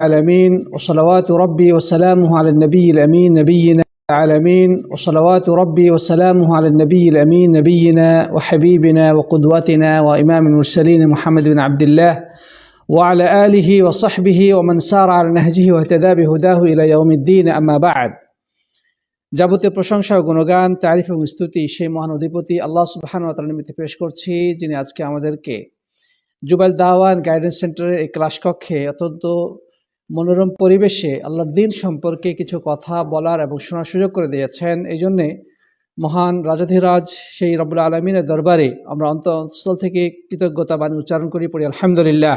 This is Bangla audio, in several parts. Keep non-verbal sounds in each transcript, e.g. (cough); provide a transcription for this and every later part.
العالمين وصلوات ربي وسلامه على النبي الأمين نبينا العالمين وصلوات ربي وسلامه على النبي الأمين نبينا وحبيبنا وقدوتنا وإمام المرسلين محمد بن عبد الله وعلى آله وصحبه ومن سار على نهجه واهتدى بهداه إلى يوم الدين أما بعد যাবতীয় প্রশংসা ও গুণগান তারিফ এবং স্তুতি সেই মহান অধিপতি আল্লাহ সুবহান ওয়া তাআলার নিমিত্তে পেশ করছি যিনি আজকে আমাদেরকে জুবাইল দাওয়ান গাইডেন্স সেন্টারের এই ক্লাস কক্ষে অত্যন্ত মনোরম পরিবেশে আল্লাহর দিন সম্পর্কে কিছু কথা বলার এবং শোনার সুযোগ করে দিয়েছেন। এই জন্যে মহান রাজাধিরাজ সেই রব্বুল আলমিনের দরবারে আমরা অন্তঃস্থল থেকে কৃতজ্ঞতা বাণী উচ্চারণ করি, পড়ি, আলহামদুলিল্লাহ।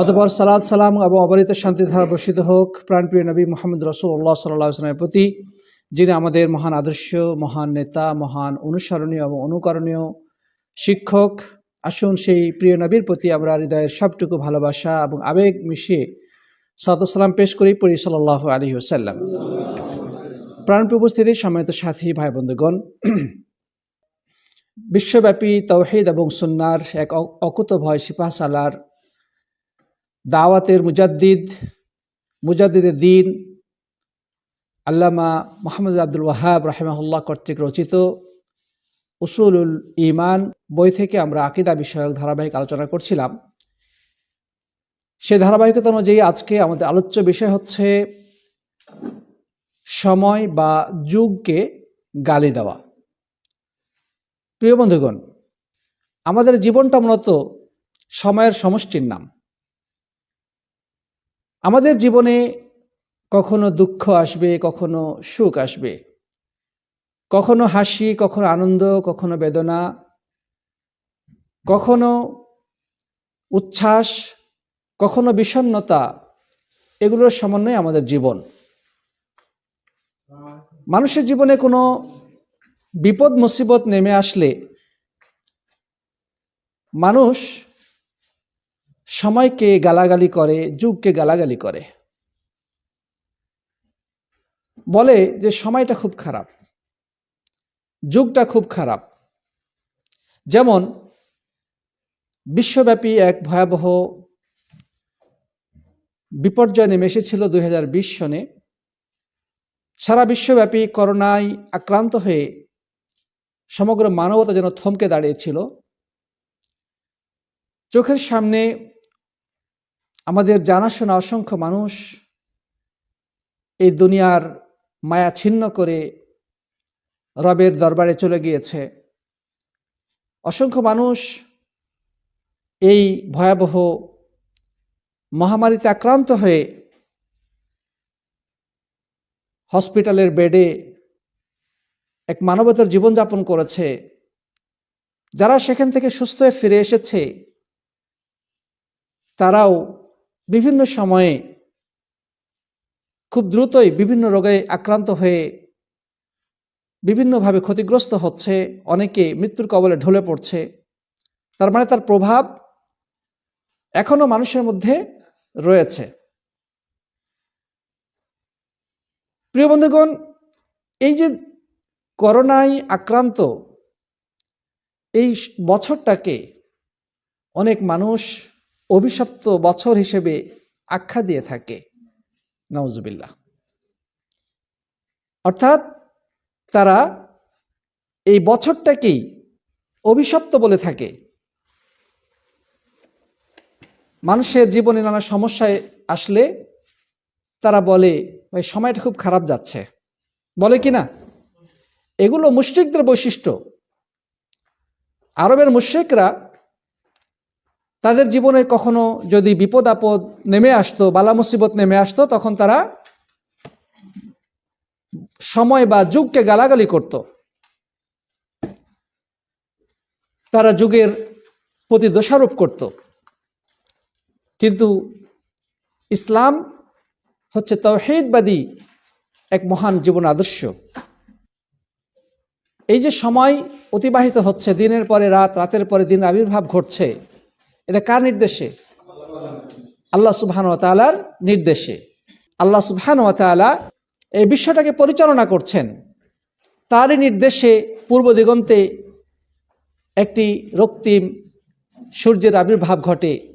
অতপর সালাদ সালাম এবং অবরিত শান্তি ধারা বর্ষিত হোক, প্রাণপ্রিয় নবী মোহাম্মদ রসুল্লাহ সাল্লাহ আসলামের প্রতি, যিনি আমাদের মহান আদর্শ, মহান নেতা, মহান অনুসরণীয় এবং অনুকরণীয় শিক্ষক, আসুন সেই প্রিয় নবীর প্রতি আমরা হৃদয়ের সবটুকু ভালোবাসা এবং আবেগ মিশিয়ে সালাম পেশ করি পড়ি সাল্লাহ আলী ওসাল্লাম প্রাণপ্রিয় উপস্থিতি, সম্মানিত সাথী, ভাই, বন্ধুগণ, (clears throat) বিশ্বব্যাপী তৌহিদ এবং সুন্নার এক অকুত ভয় সিপাহ সালার দাওয়াতের মুজাদ্দিদ, মুজাদ্দিদের দিন আল্লামা মোহাম্মদ আব্দুল ওয়াহাব রাহেমাহুল্লাহ কর্তৃক রচিত উসুলুল ইমান বই থেকে আমরা আকিদা বিষয়ক ধারাবাহিক আলোচনা করছিলাম। সে ধারাবাহিকতা অনুযায়ী আজকে আমাদের আলোচ্য বিষয় হচ্ছে সময় বা যুগকে গালি দেওয়া। প্রিয় বন্ধুগণ, আমাদের জীবনটা মূলত সময়ের সমষ্টির নাম। আমাদের জীবনে কখনো দুঃখ আসবে, কখনো সুখ আসবে। কখনো হাসি, কখনো আনন্দ, কখনো বেদনা, কখনো উচ্ছ্বাস কখনো বিষণ্নতা এগুলোর সমন্বয়ে আমাদের জীবন। মানুষের জীবনে কোনো বিপদ, মুসিবত নেমে আসলে মানুষ সময়কে গালাগালি করে, যুগকে গালাগালি করে। বলে যে সময়টা খুব খারাপ, যুগটা খুব খারাপ। যেমন বিশ্বব্যাপী এক ভয়াবহ বিপর্যয় নেমে এসেছিল দুই সনে। সারা বিশ্বব্যাপী করোনায় আক্রান্ত হয়ে সমগ্র মানবতা যেন থমকে দাঁড়িয়েছিল। চোখের সামনে আমাদের জানাশোনা অসংখ্য মানুষ এই দুনিয়ার মায়া ছিন্ন করে রবের দরবারে চলে গিয়েছে। অসংখ্য মানুষ এই ভয়াবহ মহামারীতে আক্রান্ত হয়ে হসপিটালের বেডে এক মানবতার জীবনযাপন করেছে, যারা সেখান থেকে সুস্থ হয়ে ফিরে এসেছে, তারাও বিভিন্ন সময়ে খুব দ্রুতই বিভিন্ন রোগে আক্রান্ত হয়ে বিভিন্নভাবে ক্ষতিগ্রস্ত হচ্ছে, অনেকে মৃত্যুর কবলে ঢলে পড়ছে। তার মানে তার প্রভাব এখনও মানুষের মধ্যে রয়েছে। প্রিয় বন্ধুগণ, এই যে করোনায় আক্রান্ত এই বছরটাকে অনেক মানুষ অভিশপ্ত বছর হিসেবে আখ্যা দিয়ে থাকে। নওজুবিল্লাহ অর্থাৎ তারা এই বছরটাকেই অভিশপ্ত বলে থাকে। মানুষের জীবনে নানা সমস্যায় আসলে তারা বলে ওই সময়টা খুব খারাপ যাচ্ছে। বলে কি না? এগুলো মুশ্রিকদের বৈশিষ্ট্য। আরবের মুশ্রিকরা তাদের জীবনে কখনো যদি বিপদ আপদ নেমে আসতো, বালা মুসিবত নেমে আসতো, তখন তারা সময় বা যুগকে গালাগালি করত। তারা যুগের প্রতি দোষারোপ করত। কিন্তু ইসলাম হচ্ছে তৌহিদবাদী এক মহান জীবন আদর্শ। এই যে সময় অতিবাহিত হচ্ছে, দিনের পরে রাত, রাতের পরে দিন আবির্ভাব ঘটছে, এটা কার নির্দেশে? আল্লাহ সুবহান ওয়া তাআলার নির্দেশে। আল্লাহ সুবহান তাআলা এই বিশ্বটাকে পরিচালনা করছেন। তারই নির্দেশে পূর্ব দিগন্তে একটি রক্তিম সূর্যের আবির্ভাব ঘটে।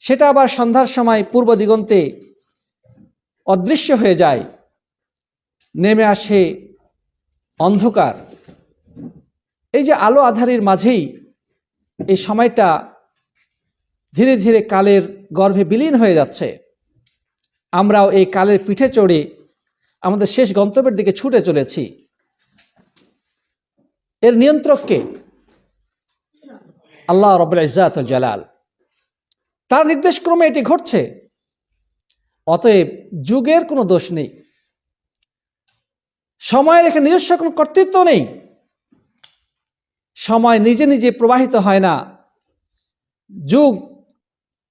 সেটা আবার সন্ধ্যার সময় পূর্ব দিগন্তে অদৃশ্য হয়ে যায়। নেমে আসে অন্ধকার। এই যে আলো আধারের মাঝেই এই সময়টা ধীরে ধীরে কালের গর্ভে বিলীন হয়ে যাচ্ছে। আমরাও এই কালের পিঠে চড়ে আমাদের শেষ গন্তব্যের দিকে ছুটে চলেছি। এর নিয়ন্ত্রককে আল্লাহ রবুল ইজাত জালাল। তার নির্দেশক্রমে এটি ঘটছে। অতএব যুগের কোনো দোষ নেই। সময়ের এখানে নিজস্ব কোনো কর্তৃত্ব নেই। সময় নিজে নিজে প্রবাহিত হয় না। যুগ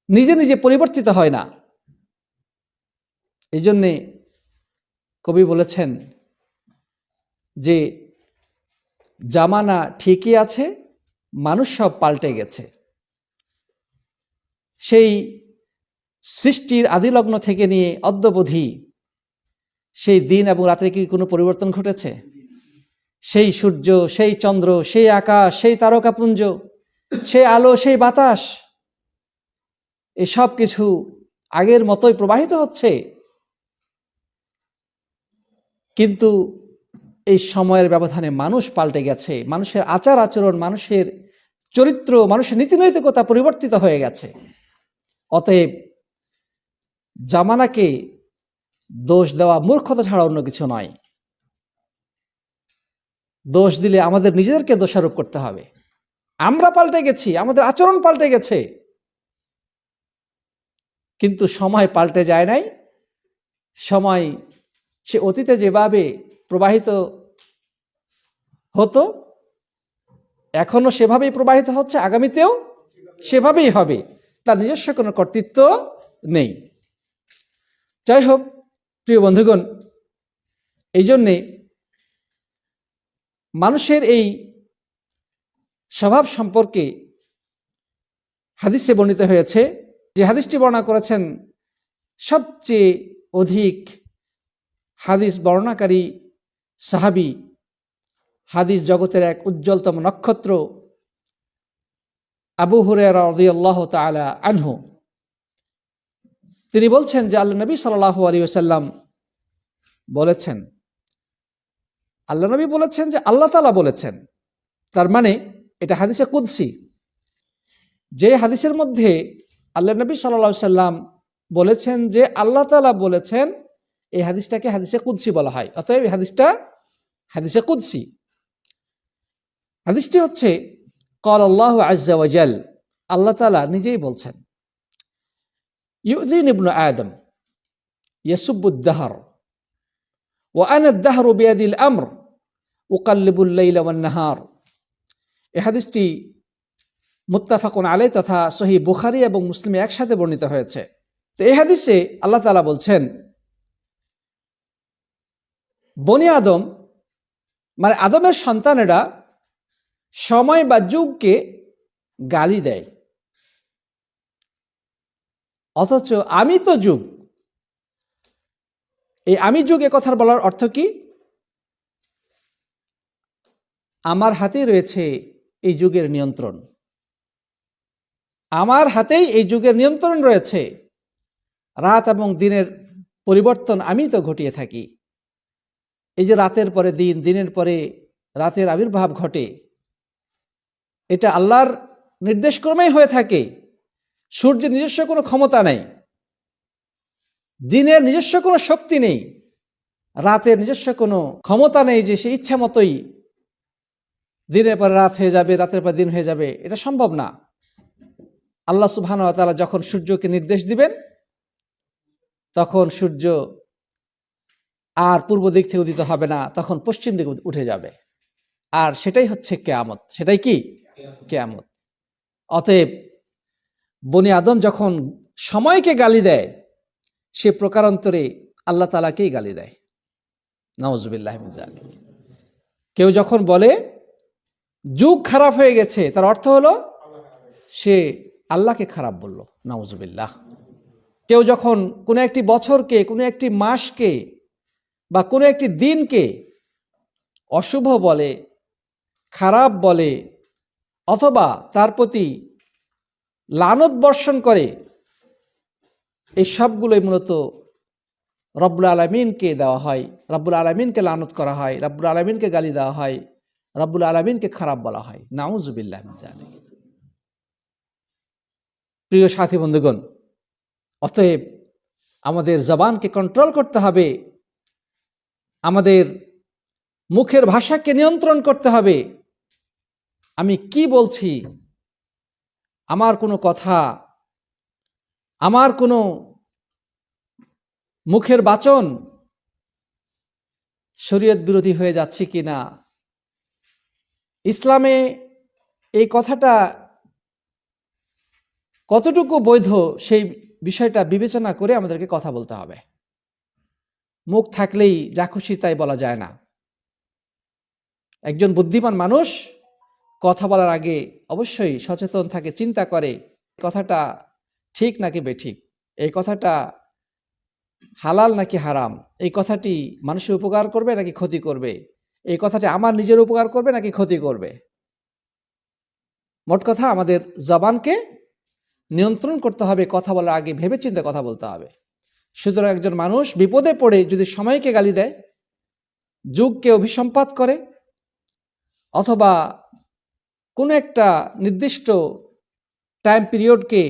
নিজে নিজে পরিবর্তিত হয় না। এই জন্যে কবি বলেছেন যে, জামানা ঠিকই আছে, মানুষ সব পাল্টে গেছে। সেই সৃষ্টির আদিলগ্ন থেকে নিয়ে অদ্যবধি সেই দিন এবং রাতে কি কোনো পরিবর্তন ঘটেছে? সেই সূর্য, সেই চন্দ্র, সেই আকাশ, সেই তারকাপুঞ্জ, সেই আলো, সেই বাতাস, এসব কিছু আগের মতোই প্রবাহিত হচ্ছে। কিন্তু এই সময়ের ব্যবধানে মানুষ পাল্টে গেছে। মানুষের আচার আচরণ, মানুষের চরিত্র, মানুষের নীতিনৈতিকতা পরিবর্তিত হয়ে গেছে। অতএব জামানাকে দোষ দেওয়া মূর্খতা ছাড়া অন্য কিছু নয়। দোষ দিলে আমাদের নিজেদেরকে দোষারোপ করতে হবে। আমরা পাল্টে গেছি, আমাদের আচরণ পাল্টে গেছে। কিন্তু সময় পাল্টে যায় নাই। সময় সে অতীতে যেভাবে প্রবাহিত হতো, এখনও সেভাবেই প্রবাহিত হচ্ছে, আগামীতেও সেভাবেই হবে। তার নিজস্ব কোনো কর্তৃত্ব নেই। যাই হোক, প্রিয় বন্ধুগণ, এই জন্যে মানুষের এই স্বভাব সম্পর্কে হাদিসে বর্ণিত হয়েছে যে হাদিসটি বর্ণনা করেছেন সবচেয়ে অধিক হাদিস বর্ণাকারী সাহাবি। হাদিস জগতের এক উজ্জ্বলতম নক্ষত্র আবু হুরেরা তালা আনহু। তিনি বলছেন যে আল্লাহ নবী সাল্লাহ আলী ওসাল্লাম বলেছেন, আল্লাহ নবী বলেছেন যে আল্লাহ তালা বলেছেন। তার মানে এটা হাদিসে কুদ্সি। যে হাদিসের মধ্যে আল্লাহ নবী সাল্লা সাল্লাম বলেছেন যে আল্লাহ তালা বলেছেন, এই হাদিসটাকে হাদিসে কুদ্সি বলা হয়। অতএব এই হাদিসটা হাদিসে কুদ্সি। হাদিসটি হচ্ছে কল আল্লাহ আজাল আল্লাহ তালা নিজেই বলছেন ইউদ্দিন ইবনু আদম ইয়াসুবুদ্দাহর ও আনাদ্দাহর বিয়াদিল আমর উকাল্লিবুল্লাহার এহাদিসটি হাদিসটি মুত্তাফাকুন আলাই তথা সহি বুখারি এবং মুসলিমে একসাথে বর্ণিত হয়েছে। তো এহাদিসে হাদিসে আল্লাহ তালা বলছেন, বনি আদম মানে আদমের সন্তানেরা সময় বা যুগকে গালি দেয়। অথচ আমি তো যুগ। এই আমি যুগ কথার বলার অর্থ কি? আমার হাতে রয়েছে এই যুগের নিয়ন্ত্রণ। আমার হাতেই এই যুগের নিয়ন্ত্রণ রয়েছে। রাত এবং দিনের পরিবর্তন আমি তো ঘটিয়ে থাকি। এই যে রাতের পরে দিন, দিনের পরে রাতের আবির্ভাব ঘটে। এটা আল্লাহর নির্দেশক্রমেই হয়ে থাকে। সূর্যের নিজস্ব কোনো ক্ষমতা নেই। দিনের নিজস্ব কোনো শক্তি নেই। রাতের নিজস্ব কোনো ক্ষমতা নেই যে সে ইচ্ছা মতোই দিনের পর রাত হয়ে যাবে, রাতের পর দিন হয়ে যাবে। এটা সম্ভব না। আল্লাহ সুবহান তারা যখন সূর্যকে নির্দেশ দিবেন, তখন সূর্য আর পূর্ব দিক থেকে উদিত হবে না, তখন পশ্চিম দিকে উঠে যাবে। আর সেটাই হচ্ছে কেয়ামত। সেটাই কি? কেয়ামত। অতএব বনি আদম যখন সময়কে গালি দেয়, সে প্রকারান্তরে আল্লাহ তালাকেই গালি দেয়। নওয়াজবিল্লাহ কেউ যখন বলে, যুগ খারাপ হয়ে গেছে, তার অর্থ হলো, সে আল্লাহকে খারাপ বলল। নওয়াজবিল্লাহ কেউ যখন কোনো একটি বছরকে, কোনো একটি মাসকে বা কোনো একটি দিনকে অশুভ বলে, খারাপ বলে অথবা তার প্রতি লানত বর্ষণ করে, এই সবগুলোই মূলত রব্বুল আলমিনকে দেওয়া হয়। রব্বুল আলমিনকে লানত করা হয়, রব্বুল আলমিনকে গালি দেওয়া হয়, রব্বুল আলমিনকে খারাপ বলা হয়। নাউজুবিল্লাহ প্রিয় সাথী বন্ধুগণ, অতএব আমাদের জবানকে কন্ট্রোল করতে হবে, আমাদের মুখের ভাষাকে নিয়ন্ত্রণ করতে হবে আমি কি বলছি? আমার কোনো কথা, আমার কোনো মুখের বাচন শরীয়ত বিরোধী হয়ে যাচ্ছে কি না? ইসলামে এই কথাটা কতটুকু বৈধ সেই বিষয়টা বিবেচনা করে আমাদেরকে কথা বলতে হবে। মুখ থাকলেই যা খুশি তাই বলা যায় না। একজন বুদ্ধিমান মানুষ কথা বলার আগে অবশ্যই সচেতন থাকে, চিন্তা করে, কথাটা ঠিক নাকি বেঠিক? এই কথাটা হালাল নাকি হারাম? এই কথাটি মানুষের উপকার করবে নাকি ক্ষতি করবে? এই কথাটি আমার নিজের উপকার করবে নাকি ক্ষতি করবে? মোট কথা আমাদের জবানকে নিয়ন্ত্রণ করতে হবে, কথা বলার আগে ভেবে চিন্তে কথা বলতে হবে। সুতরাং একজন মানুষ বিপদে পড়ে যদি সময়কে গালি দেয়, যুগকে অভিসম্পাত করে, অথবা কোনো একটা নির্দিষ্ট টাইম পিরিয়ডকে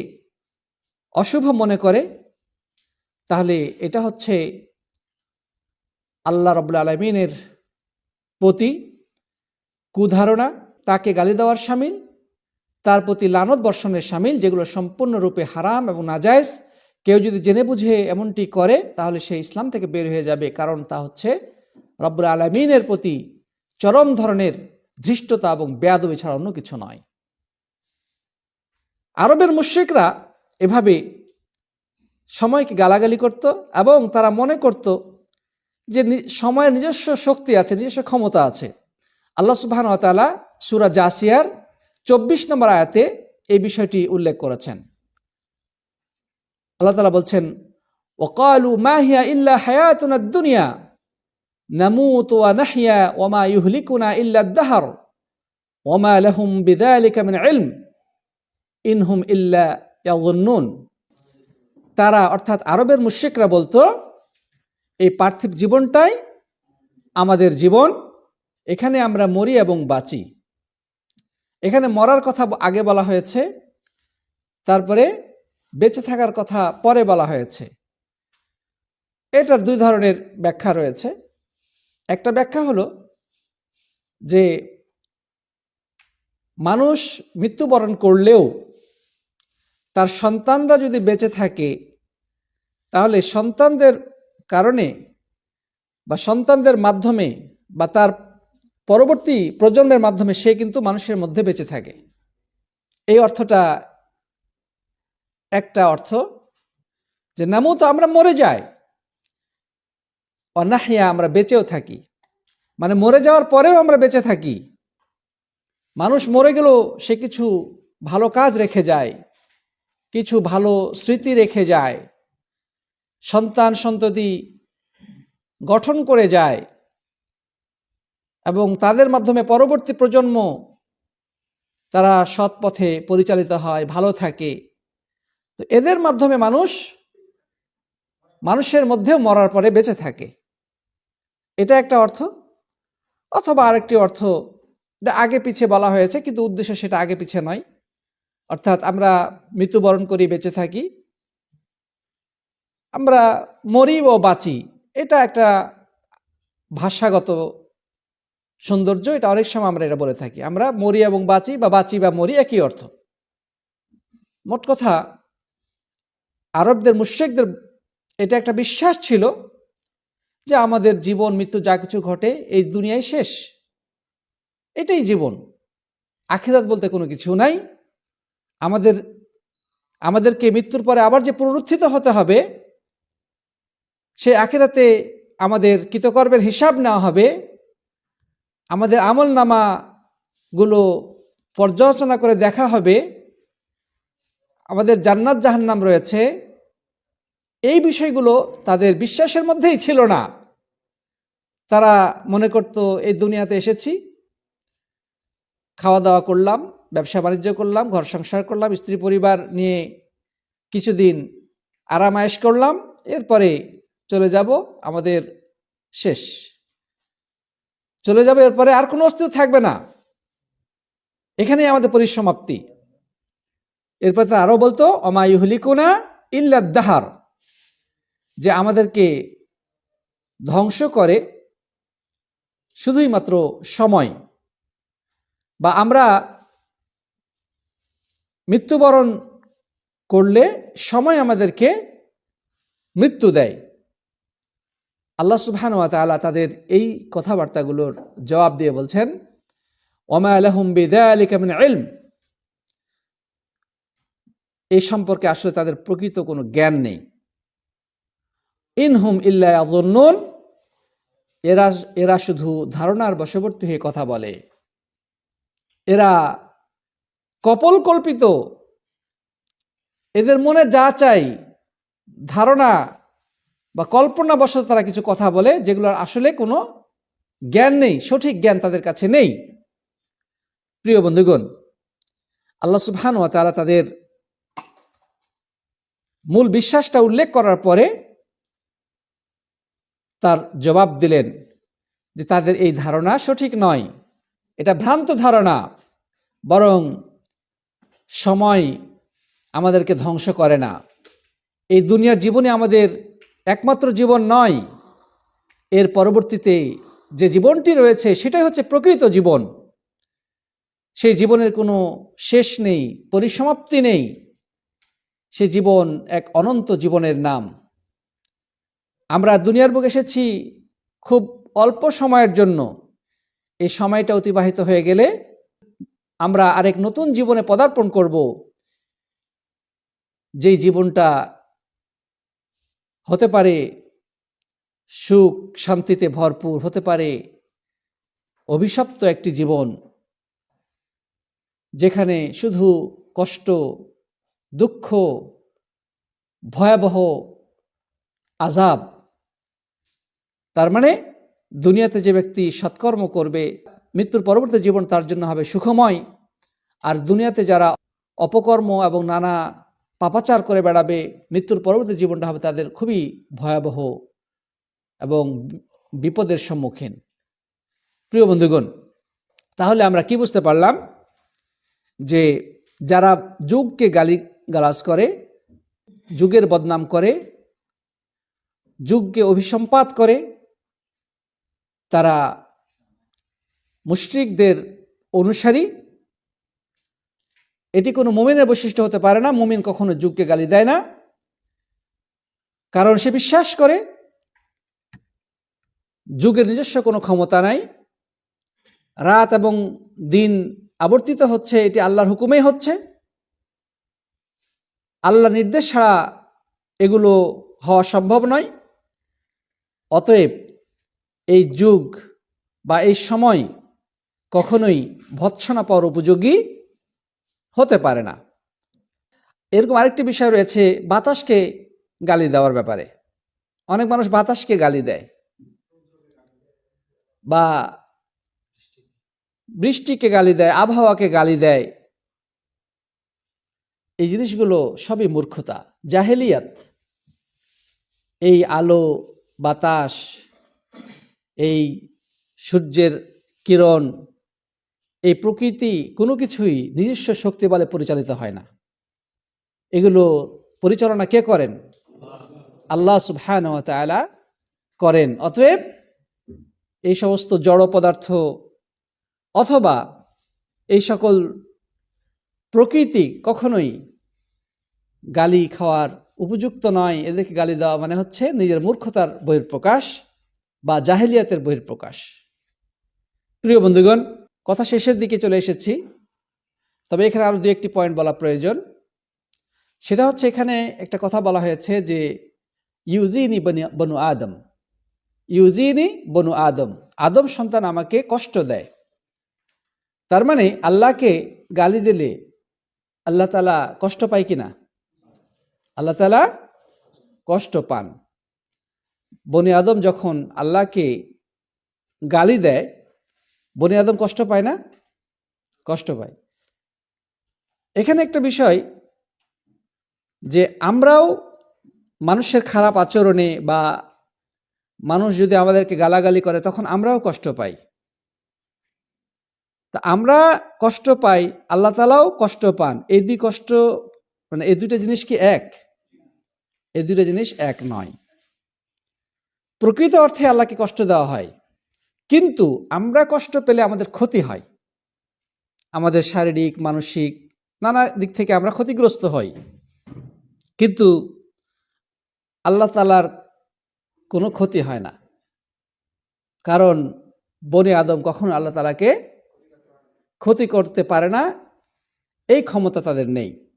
অশুভ মনে করে, তাহলে এটা হচ্ছে আল্লাহ রবুল আলমিনের প্রতি কুধারণা, তাকে গালি দেওয়ার সামিল, তার প্রতি লানত বর্ষণের সামিল, যেগুলো সম্পূর্ণরূপে হারাম এবং নাজায়জ। কেউ যদি জেনে বুঝে এমনটি করে, তাহলে সে ইসলাম থেকে বের হয়ে যাবে, কারণ তা হচ্ছে রব্বুল আলমিনের প্রতি চরম ধরনের ধৃষ্টতা এবং বেয়াদবি ছাড়া অন্য কিছু নয়। আরবের মুশ্রিকরা এভাবে সময়কে গালাগালি করত এবং তারা মনে করত যে সময়ের নিজস্ব শক্তি আছে, নিজস্ব ক্ষমতা আছে। আল্লাহ সুবহান তাআলা সুরা জাসিয়ার চব্বিশ নম্বর আয়াতে এই বিষয়টি উল্লেখ করেছেন। আল্লাহ তালা বলছেন ওকালু মাহিয়া ইল্লা হায়াতুনা দুনিয়া নামুত ওয়া নাহিয়া ওমা ইউহলিকুনা ইল্লা দাহার ওমা লাহুম বিদালিকা মিন ইলম ইনহুম ইল্লা ইয়াযুন্নুন। তারা অর্থাৎ আরবের মুশরিকরা বলতো, এই পার্থিব জীবনটাই আমাদের জীবন, এখানে আমরা মরি এবং বাঁচি। এখানে মরার কথা আগে বলা হয়েছে, তারপরে বেঁচে থাকার কথা পরে বলা হয়েছে। এটার দুই ধরনের ব্যাখ্যা রয়েছে। একটা ব্যাখ্যা হলো যে মানুষ মৃত্যুবরণ করলেও তার সন্তানরা যদি বেঁচে থাকে, তাহলে সন্তানদের কারণে বা সন্তানদের মাধ্যমে বা তার পরবর্তী প্রজন্মের মাধ্যমে সে কিন্তু মানুষের মধ্যে বেঁচে থাকে। এই অর্থটা একটা অর্থ যে নামও তো আমরা মরে যাই। অনাহিয়া আমরা বেঁচেও থাকি। মানে মরে যাওয়ার পরেও আমরা বেঁচে থাকি। মানুষ মরে গেলেও সে কিছু ভালো কাজ রেখে যায়, কিছু ভালো স্মৃতি রেখে যায়, সন্তান সন্ততি গঠন করে যায় এবং তাদের মাধ্যমে পরবর্তী প্রজন্ম তারা সৎ পথে পরিচালিত হয়, ভালো থাকে। তো এদের মাধ্যমে মানুষ, মানুষের মধ্যেও মরার পরে বেঁচে থাকে। এটা একটা অর্থ, অথবা আরেকটি অর্থ আগে পিছিয়ে বলা হয়েছে, কিন্তু উদ্দেশ্য সেটা আগে পিছিয়ে নয়। অর্থাৎ আমরা মৃত্যুবরণ করি, বেঁচে থাকি। আমরা মরি ও বাঁচি, এটা একটা ভাষাগত সৌন্দর্য, এটা অনেক সময় আমরা এটা বলে থাকি। আমরা মরি এবং বাঁচি, বা বাঁচি বা মরি একই অর্থ। মোট কথা, আরবদের মুশ্রিকদের, এটা একটা বিশ্বাস ছিল যে আমাদের জীবন, মৃত্যু যা কিছু ঘটে, এই দুনিয়ায় শেষ। এটাই জীবন। আখিরাত বলতে কোনো কিছু নাই। আমাদের, আমাদেরকে মৃত্যুর পরে আবার যে পুনরুত্থিত হতে হবে, সে আখিরাতে আমাদের কৃতকর্মের হিসাব নেওয়া হবে। আমাদের আমল নামাগুলো পর্যালোচনা করে দেখা হবে। আমাদের জান্নাত জাহান্নাম রয়েছে। এই বিষয়গুলো তাদের বিশ্বাসের মধ্যেই ছিল না। তারা মনে করত, এই দুনিয়াতে এসেছি, খাওয়া দাওয়া করলাম, ব্যবসা বাণিজ্য করলাম, ঘর সংসার করলাম, স্ত্রী পরিবার নিয়ে কিছুদিন আরামায়েশ করলাম, এরপরে চলে যাব, আমাদের শেষ। চলে যাবে, এরপরে আর কোনো অস্তিত্ব থাকবে না। এখানেই আমাদের পরিসমাপ্তি। এরপর তারা আরও বলতো অমায়ুহলিকুনা ইল্লাদাহার যে আমাদেরকে ধ্বংস করে শুধুই মাত্র সময় বা আমরা মৃত্যুবরণ করলে সময় আমাদেরকে মৃত্যু দেয়। আল্লাহ সুবহান ওয়া তাআলা তাদের এই কথাবার্তাগুলোর জবাব দিয়ে বলছেন, ওমা আলহম বিদালিকা মিন ইলম। এই সম্পর্কে আসলে তাদের প্রকৃত কোনো জ্ঞান নেই। ইন ইনহুম ইল্লা এরা এরা শুধু ধারণার বশবর্তী হয়ে কথা বলে। এরা কপল কল্পিত এদের মনে যা চাই, ধারণা বা কল্পনা বশত তারা কিছু কথা বলে, যেগুলোর আসলে কোনো জ্ঞান নেই, সঠিক জ্ঞান তাদের কাছে নেই। প্রিয় বন্ধুগণ, আল্লাহ সুবহান ওয়া তাআলা তাদের মূল বিশ্বাসটা উল্লেখ করার পরে তার জবাব দিলেন যে তাদের এই ধারণা সঠিক নয়। এটা ভ্রান্ত ধারণা। বরং সময় আমাদেরকে ধ্বংস করে না। এই দুনিয়ার জীবনে আমাদের একমাত্র জীবন নয়। এর পরবর্তীতে যে জীবনটি রয়েছে, সেটাই হচ্ছে প্রকৃত জীবন। সেই জীবনের কোনো শেষ নেই, পরিসমাপ্তি নেই। সে জীবন এক অনন্ত জীবনের নাম। আমরা দুনিয়ার বুকে এসেছি খুব অল্প সময়ের জন্য। এই সময়টা অতিবাহিত হয়ে গেলে আমরা আরেক নতুন জীবনে পদার্পণ করব। যেই জীবনটা হতে পারে সুখ, শান্তিতে ভরপুর, হতে পারে অভিশপ্ত একটি জীবন, যেখানে শুধু কষ্ট, দুঃখ, ভয়াবহ আজাব তার মানে দুনিয়াতে যে ব্যক্তি সৎকর্ম করবে, মৃত্যুর পরবর্তী জীবন তার জন্য হবে সুখময়। আর দুনিয়াতে যারা অপকর্ম এবং নানা পাপাচার করে বেড়াবে, মৃত্যুর পরবর্তী জীবনটা হবে তাদের খুবই ভয়াবহ এবং বিপদের সম্মুখীন। প্রিয় বন্ধুগণ, তাহলে আমরা কি বুঝতে পারলাম? যে যারা যুগকে গালি গালাজ করে, যুগের বদনাম করে, যুগকে অভিসম্পাত করে তারা মুশরিকদের অনুসারী। এটি কোনো মুমিনের বৈশিষ্ট্য হতে পারে না, মোমিন কখনো যুগকে গালি দেয় না। কারণ সে বিশ্বাস করে, যুগের নিজস্ব কোনো ক্ষমতা নাই। রাত এবং দিন আবর্তিত হচ্ছে, এটি আল্লাহর হুকুমেই হচ্ছে। আল্লাহ নির্দেশ ছাড়া এগুলো হওয়া সম্ভব নয়। অতএব এই যুগ বা এই সময় কখনোই ভৎসনা পাওয়ার উপযোগী হতে পারে না। এরকম আরেকটি বিষয় রয়েছে, বাতাসকে গালি দেওয়ার ব্যাপারে। অনেক মানুষ বাতাসকে গালি দেয় বা বৃষ্টিকে গালি দেয়, আবহাওয়াকে গালি দেয়। এই জিনিসগুলো সবই মূর্খতা, জাহেলিয়াত। এই আলো, বাতাস এই সূর্যের কিরণ, এই প্রকৃতি কোনো কিছুই নিজস্ব শক্তি বলে পরিচালিত হয় না। এগুলো পরিচালনা কে করেন? আল্লাহ সুবহান করেন। অতএব এই সমস্ত জড় পদার্থ অথবা এই সকল প্রকৃতি কখনোই গালি খাওয়ার উপযুক্ত নয়। এদেরকে গালি দেওয়া মানে হচ্ছে নিজের মূর্খতার বহির্প্রকাশ বা জাহেলিয়াতের বহির্প্রকাশ প্রিয় বন্ধুগণ, কথা শেষের দিকে চলে এসেছি। তবে এখানে আরও দু একটি পয়েন্ট বলা প্রয়োজন। সেটা হচ্ছে এখানে একটা কথা বলা হয়েছে যে, ইউজিনি বনি- আদম। ইউজিনি বনু আদম। আদম সন্তান আমাকে কষ্ট দেয়। তার মানে আল্লাহকে গালি দিলে আল্লাহ তালা কষ্ট পায় কিনা? আল্লাহ তালা কষ্ট পান। বনি আদম যখন আল্লাহকে গালি দেয়, বনি আদম কষ্ট পায় না? কষ্ট পায়। এখানে একটা বিষয় যে আমরাও মানুষের খারাপ আচরণে বা মানুষ যদি আমাদেরকে গালাগালি করে, তখন আমরাও কষ্ট পাই। তা আমরা কষ্ট পাই, আল্লাহ তালাও কষ্ট পান। এই দুই কষ্ট মানে এই দুইটা জিনিস কি এক? এই দুইটা জিনিস এক নয়। প্রকৃত অর্থে আল্লাহকে কষ্ট দেওয়া হয়। কিন্তু আমরা কষ্ট পেলে আমাদের ক্ষতি হয়। আমাদের শারীরিক, মানসিক নানা দিক থেকে আমরা ক্ষতিগ্রস্ত হই। কিন্তু আল্লাহ তালার কোনো ক্ষতি হয় না। কারণ বনে আদম কখনো আল্লাহ তালাকে ক্ষতি করতে পারে না, এই ক্ষমতা তাদের নেই।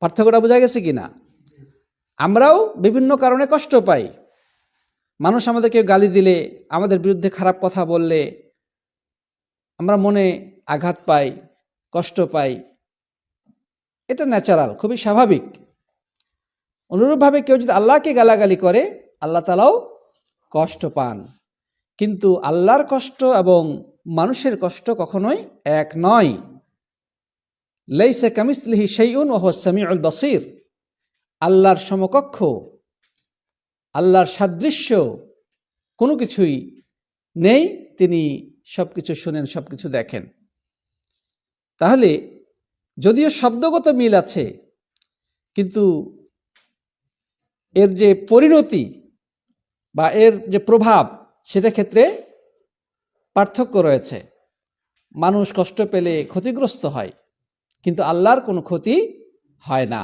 পার্থক্যটা বোঝা গেছে কি না আমরাও বিভিন্ন কারণে কষ্ট পাই। মানুষ আমাদেরকে গালি দিলে, আমাদের বিরুদ্ধে খারাপ কথা বললে আমরা মনে আঘাত পাই, কষ্ট পাই। এটা ন্যাচারাল, খুবই স্বাভাবিক। অনুরূপভাবে কেউ যদি আল্লাহকে গালাগালি করে, আল্লাহ তালাও কষ্ট পান। কিন্তু আল্লাহর কষ্ট এবং মানুষের কষ্ট কখনোই এক নয়। লেইসে কামিসলিহি সেইউন ওহ সামিউল বসির। আল্লাহর সমকক্ষ, আল্লাহর সাদৃশ্য, কোনো কিছুই নেই। তিনি সব কিছু শুনেন সব কিছু দেখেন। তাহলে যদিও শব্দগত মিল আছে, কিন্তু এর যে পরিণতি বা এর যে প্রভাব, সেটা ক্ষেত্রে পার্থক্য রয়েছে। মানুষ কষ্ট পেলে ক্ষতিগ্রস্ত হয়, কিন্তু আল্লাহর কোনো ক্ষতি হয় না।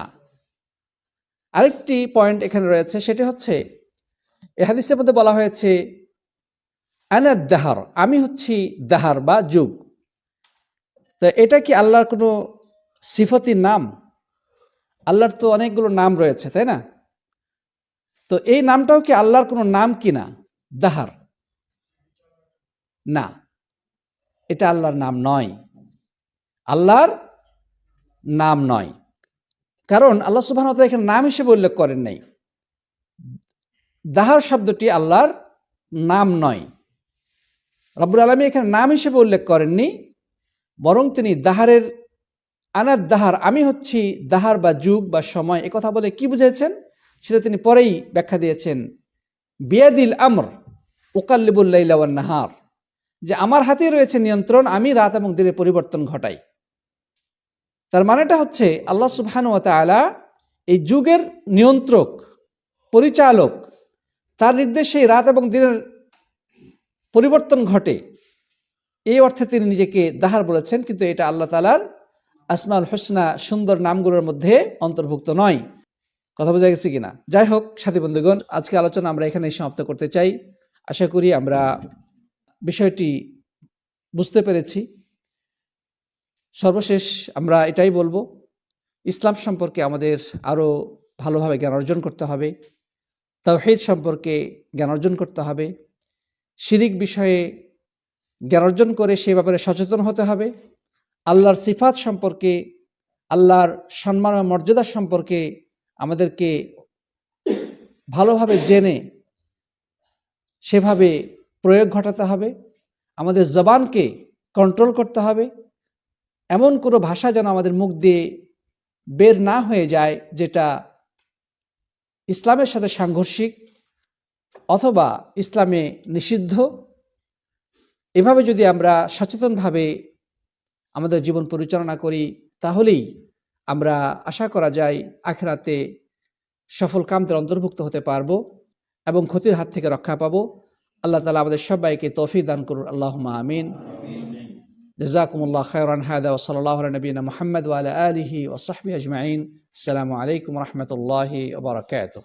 আরেকটি পয়েন্ট এখানে রয়েছে, সেটি হচ্ছে এহাদিসের মধ্যে বলা হয়েছে আনাদ দাহার আমি হচ্ছি দাহার বা যুগ। তো এটা কি আল্লাহর কোনো সিফতির নাম? আল্লাহর তো অনেকগুলো নাম রয়েছে, তাই না? তো এই নামটাও কি আল্লাহর কোনো নাম কি না? দাহার। না, এটা আল্লাহর নাম নয়। আল্লাহর নাম নয়। কারণ আল্লাহ সুবাহ এখানে নাম হিসেবে উল্লেখ করেন নাই। দাহার শব্দটি আল্লাহর নাম নয়। রব্বুল আলমী এখানে নাম হিসেবে উল্লেখ করেননি, বরং তিনি দাহারের আনার দাহার, আমি হচ্ছি দাহার বা যুগ বা সময় কথা বলে কি বুঝেছেন? সেটা তিনি পরেই ব্যাখ্যা দিয়েছেন। বিয়াদিল আমর ওকাল্লিবুল্লাইলাওয়ান নাহার, যে আমার হাতে রয়েছে নিয়ন্ত্রণ, আমি রাত এবং দিনের পরিবর্তন ঘটাই। তার মানেটা হচ্ছে আল্লাহ সুবহান ও তালা এই যুগের নিয়ন্ত্রক, পরিচালক, তার নির্দেশে রাত এবং দিনের পরিবর্তন ঘটে। এই অর্থে তিনি নিজেকে দাহার বলেছেন, কিন্তু এটা আল্লাহ তালার আসমাউল হোসনা সুন্দর নামগুলোর মধ্যে অন্তর্ভুক্ত নয়। কথা বোঝা গেছে কিনা? যাই হোক, সাথী বন্ধুগণ আজকে আলোচনা আমরা এখানেই সমাপ্ত করতে চাই। আশা করি আমরা বিষয়টি বুঝতে পেরেছি। সর্বশেষ আমরা এটাই বলব, ইসলাম সম্পর্কে আমাদের আরও ভালোভাবে জ্ঞান অর্জন করতে হবে, তাওহিদ সম্পর্কে জ্ঞান অর্জন করতে হবে, শিরিক বিষয়ে জ্ঞান অর্জন করে সে ব্যাপারে সচেতন হতে হবে, আল্লাহর সিফাত সম্পর্কে, আল্লাহর সম্মান ও মর্যাদা সম্পর্কে আমাদেরকে ভালোভাবে জেনে সেভাবে প্রয়োগ ঘটাতে হবে, আমাদের জবানকে কন্ট্রোল করতে হবে এমন কোনো ভাষা যেন আমাদের মুখ দিয়ে বের না হয়ে যায় যেটা ইসলামের সাথে সাংঘর্ষিক অথবা ইসলামে নিষিদ্ধ। এভাবে যদি আমরা সচেতনভাবে আমাদের জীবন পরিচালনা করি, তাহলেই আমরা আশা করা যায় আখেরাতে সফল কামদের অন্তর্ভুক্ত হতে পারব এবং ক্ষতির হাত থেকে রক্ষা পাবো। আল্লাহ তালা আমাদের সবাইকে তৌফি দান করুন। আল্লাহ আমিন। جزاكم الله خيرا. هذا وصلى الله على نبينا محمد وعلى آله وصحبه أجمعين. السلام عليكم ورحمة الله وبركاته.